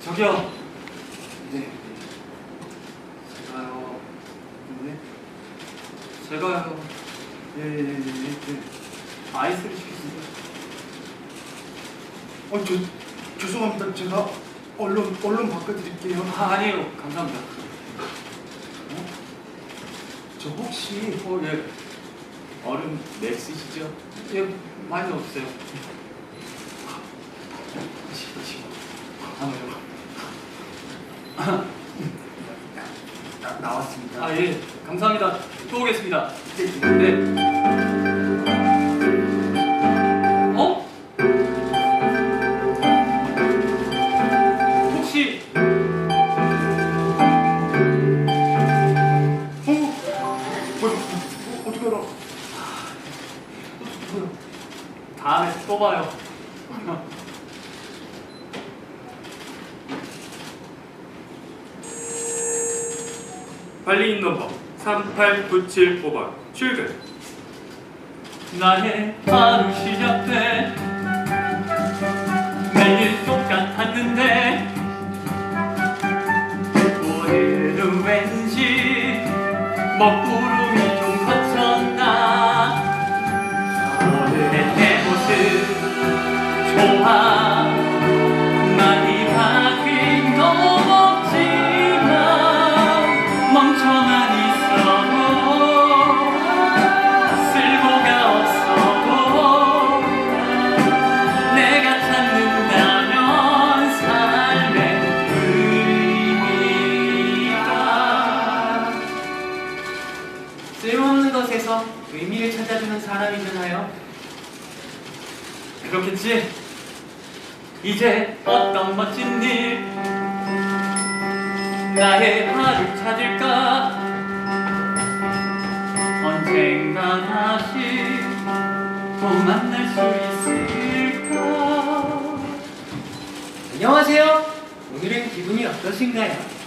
저기요. 네. 제가요. 네. 제가요. 예, 예, 예, 예. 아이스를 시켰습니다. 어, 저, 죄송합니다. 제가 얼른, 얼른 바꿔드릴게요. 아, 아니에요. 감사합니다. 어? 저 혹시 어, 예. 얼음 맥스시죠? 예, 많이 없어요. 아, 나, 나왔습니다. 아, 예. 감사합니다. 또 오겠습니다. 네, 네. 네. 다음에 또 봐요. 관리인 넘버 3897 출근 나의 하루 시작돼 매일 똑같았는데 오늘은 왠지 먹구 쓸모없는 것에서 의미를 찾아주는 사람이잖아요 그렇겠지? 이제 어떤 멋진 일 나의 하루 찾을까 언젠가 다시 또 만날 수 있을까 안녕하세요. 오늘은 기분이 어떠신가요?